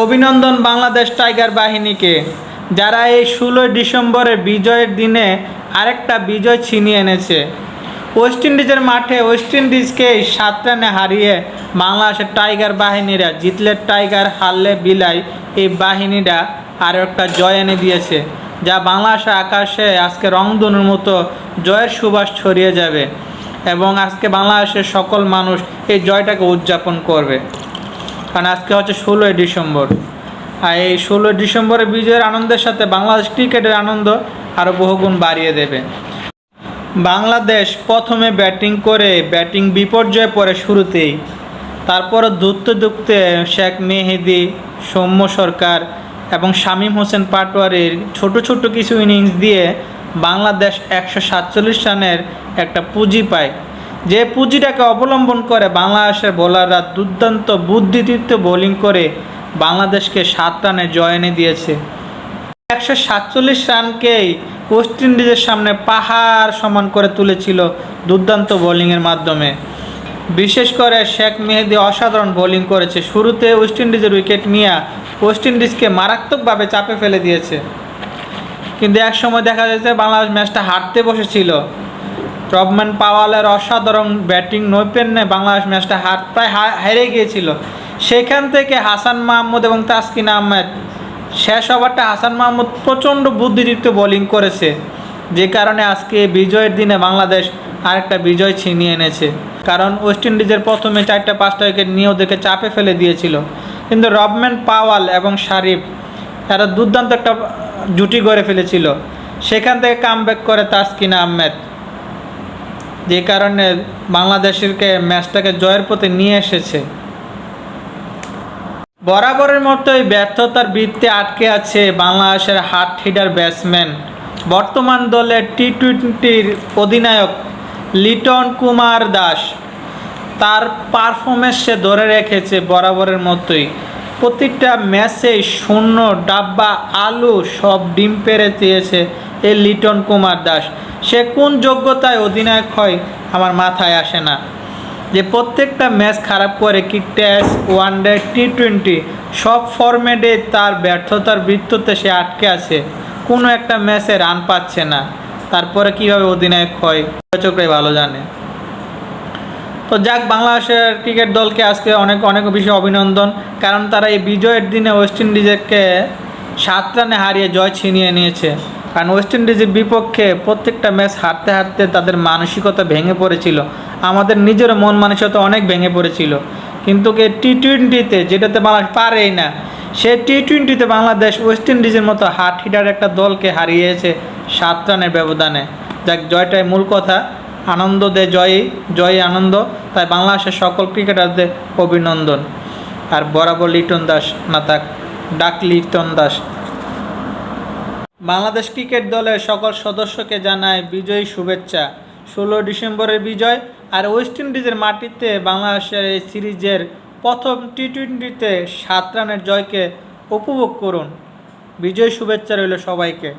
অভিনন্দন বাংলাদেশ টাইগার বাহিনীকে, যারা এই ষোলোই ডিসেম্বরের বিজয়ের দিনে আরেকটা বিজয় ছিনিয়ে এনেছে। ওয়েস্ট ইন্ডিজের মাঠে ওয়েস্ট ইন্ডিজকে সাত রানে হারিয়ে বাংলাদেশের টাইগার বাহিনীরা জিতলে টাইগার, হারলে বিলাই এই বাহিনীরা আরও একটা জয় এনে দিয়েছে, যা বাংলাদেশের আকাশে আজকে রংধনুর মতো জয়ের সুবাস ছড়িয়ে যাবে এবং আজকে বাংলাদেশের সকল মানুষ এই জয়টাকে উদযাপন করবে। কারণ আজকে হচ্ছে ষোলোই ডিসেম্বর। আর এই ষোলোই ডিসেম্বরের বিজয়ের আনন্দের সাথে বাংলাদেশ ক্রিকেটের আনন্দ আরও বহুগুণ বাড়িয়ে দেবে। বাংলাদেশ প্রথমে ব্যাটিং করে ব্যাটিং বিপর্যয়ে পড়ে শুরুতেই। তারপর দুধতে দুধতে শেখ মেহেদি, সৌম্য সরকার এবং শামীম হোসেন পাটোয়ারির ছোট ছোট কিছু ইনিংস দিয়ে বাংলাদেশ একশো সাতচল্লিশ রানের একটা পুঁজি পায়। যে পুঁজিটাকে অবলম্বন করে বাংলাদেশের বোলাররা দুর্দান্ত বুদ্ধিদীপ্ত বোলিং করে বাংলাদেশকে সাত রানে জয় এনে দিয়েছে। একশো সাতচল্লিশ রানকেই ওয়েস্ট ইন্ডিজের সামনে পাহাড় সমান করে তুলেছিল দুর্দান্ত বোলিংয়ের মাধ্যমে। বিশেষ করে শেখ মেহেদি অসাধারণ বোলিং করেছে। শুরুতে ওয়েস্ট ইন্ডিজের উইকেট নিয়ে ওয়েস্ট ইন্ডিজকে মারাত্মকভাবে চাপে ফেলে দিয়েছে। কিন্তু এক সময় দেখা যাচ্ছে বাংলাদেশ ম্যাচটা হারতে বসেছিল। রবম্যান পাওয়ালের অসাধারণ ব্যাটিং নৈপুণ্যে বাংলাদেশ ম্যাচটা হার প্রায় হেরে গিয়েছিল। সেখান থেকে হাসান মাহমুদ এবং তাসকিন আহমেদ শেষ ওভারটা হাসান মাহমুদ প্রচণ্ড বুদ্ধিদীপ্ত বোলিং করেছে, যে কারণে আজকে বিজয়ের দিনে বাংলাদেশ আরেকটা বিজয় ছিনিয়ে এনেছে। কারণ ওয়েস্ট ইন্ডিজের প্রথমে চারটা পাঁচটা উইকেট নিয়ে ওদেরকে চাপে ফেলে দিয়েছিল। কিন্তু রবম্যান পাওয়াল এবং শারিফ, তারা দুর্দান্ত একটা জুটি গড়ে ফেলেছিল। সেখান থেকে কামব্যাক করে তাসকিন আহমেদ। যে কারণে বাংলাদেশেরকে ম্যাচটাকে জয়ের পথে নিয়ে এসেছে। বরাবরের মতোই ব্যর্থতার বৃত্তে আটকে আছে বাংলাদেশের হাট হিডার ব্যাটসম্যান। বর্তমান দলের টি টোয়েন্টির অধিনায়ক লিটন কুমার দাস। তার পারফরমেন্স সে ধরে রেখেছে বরাবরের মতোই। প্রতিটা ম্যাচে শূন্য, ডাব্বা, আলু সব ডিম পেরে দিয়েছে এই লিটন কুমার দাস। সে কোন যোগ্যতায় অধিনায়ক হয় আমার মাথায় আসে না। যে প্রত্যেকটা ম্যাচ খারাপ করে কি test one day T twenty সব ফরম্যাটে তার ব্যর্থতার বৃত্ততে সে আটকে আছে। কোনো একটা ম্যাচে রান পাচ্ছে না। তারপরে কীভাবে অধিনায়ক হয় চোখটাই ভালো জানে। তো যাক, বাংলাদেশের ক্রিকেট দলকে আজকে অনেক অনেক বেশি অভিনন্দন। কারণ তারা এই বিজয়ের দিনে ওয়েস্ট ইন্ডিজকে সাত রানে হারিয়ে জয় ছিনিয়ে নিয়েছে। কারণ ওয়েস্ট ইন্ডিজের বিপক্ষে প্রত্যেকটা ম্যাচ হারতে হারতে তাদের মানসিকতা ভেঙে পড়েছিল। আমাদের নিজেরও মন মানসিকতা অনেক ভেঙে পড়েছিল। কিন্তু কে টি টোয়েন্টিতে যেটাতে বাংলাদেশ পারেই না, সে টি টোয়েন্টিতে বাংলাদেশ ওয়েস্ট ইন্ডিজের মতো হাট হিটার একটা দলকে হারিয়েছে সাত রানের ব্যবধানে। যাক, জয়টাই মূল কথা। আনন্দ দে জয়ই জয়ই আনন্দ। তাই বাংলাদেশের সকল ক্রিকেটারদের অভিনন্দন। আর বরাবর লিটন দাস না থাক, ডাক লিটন দাস। বাংলাদেশ ক্রিকেট দলের সকল সদস্যকে জানায় বিজয়ী শুভেচ্ছা। ষোলো ডিসেম্বরের বিজয় আর ওয়েস্ট ইন্ডিজের মাটিতে বাংলাদেশের এই সিরিজের প্রথম টি টোয়েন্টিতে সাত রানের জয়কে উপভোগ করুন। বিজয় শুভেচ্ছা রইল সবাইকে।